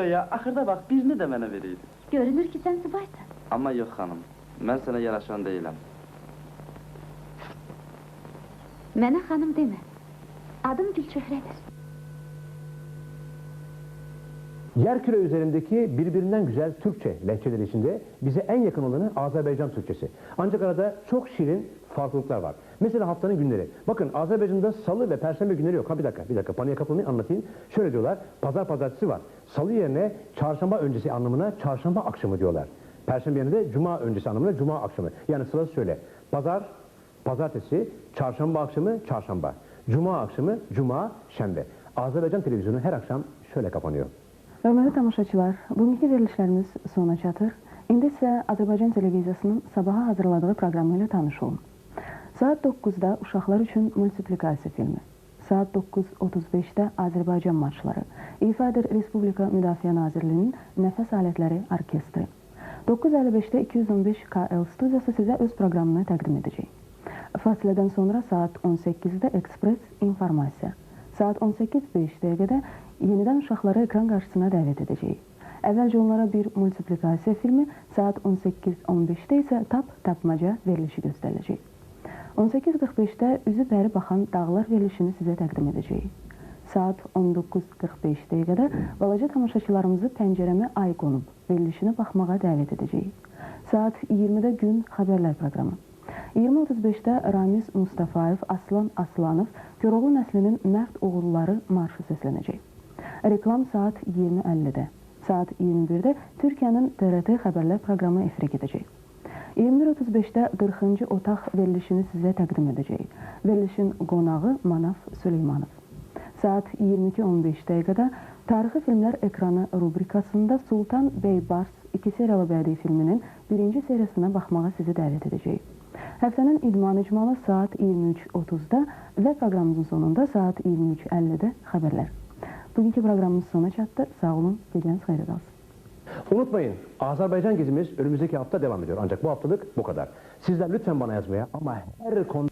be ya, axırda bax, birini də mənə verəydi. Görünür ki, sən subaysan. Amma yox xanım, mən sənə yaraşan deyiləm. Mənə xanım demə. Adım Gülçöhrədir. Yerküre üzerindeki birbirinden güzel Türkçe lehçeleri içinde bize en yakın olanı Azerbaycan Türkçesi. Ancak arada çok şirin farklılıklar var. Mesela haftanın günleri. Bakın Azerbaycan'da salı ve perşembe günleri yok. Ha bir dakika, bir dakika. Paniğe kapılmayın anlatayım. Şöyle diyorlar. Pazar pazartesi var. Salı yerine çarşamba öncesi anlamına çarşamba akşamı diyorlar. Perşembe yerine de cuma öncesi anlamına cuma akşamı. Yani sırası şöyle. Pazar, pazartesi, çarşamba akşamı, çarşamba. Cuma akşamı, cuma, şembe. Azerbaycan televizyonu her akşam şöyle kapanıyor. Hörmətli tamaşaçılar, bugünkü verilişlərimiz sona çatır. İndi isə Azərbaycan televiziyasının sabaha hazırladığı proqramı ilə tanış olun. Saat 9-da uşaqlar üçün multiplikasiya filmi. Saat 9.35-də Azərbaycan marşları. İfadır Respublika Müdafiə Nazirliyinin Nəfəs Alətləri Orkestri. 9.55-də 215 KL studiyası sizə öz proqramını təqdim edəcək. Fasilədən sonra saat 18-də Ekspres İnformasiya. Saat 18.05 dəqiqədə yenidən uşaqları ekran qarşısına dəvət edəcəyik. Əvvəlcə onlara bir multiplikasiya filmi, saat 18.15-də isə tap tapmaca verilişi göstəriləcək. 18.45-də üzü bəri baxan dağlar verilişini sizə təqdim edəcəyik. Saat 19.45 dəqiqədə balaca tamaşaçılarımızı pəncərəmə ay qonub verilişinə baxmağa dəvət edəcəyik. Saat 20-də gün xəbərlər proqramı. 20.35-də Ramiz Mustafayev, Aslan Aslanov, Koroğlu nəslinin mərd oğulları marşı səslənəcək. Reklam saat 20.50-də. Saat 21-də Türkiyənin TRT xəbərlər proqramı efirə gedəcək. 21.35-də 40-cı otaq verilişini sizə təqdim edəcəyik. Verilişin qonağı Manav Süleymanov. Saat 22.15 dəqiqədə Tarixi Filmlər Ekranı rubrikasında Sultan Beybars 2 seriyalı bədii filminin birinci seriyasına baxmağa sizi dəvət edəcəyik. Həftənin idman icmalı saat 23.30-da və proqramımızın sonunda saat 23.50-də xəbərlər. Bugünkü proqramımız sona çatdı. Sağ olun, geceniz xeyirli olsun. Unutmayın Azerbaycan gezimiz önümüzdeki hafta devam ediyor. Ancak bu haftalık bu kadar. Sizler lütfen bana yazmaya ama her konu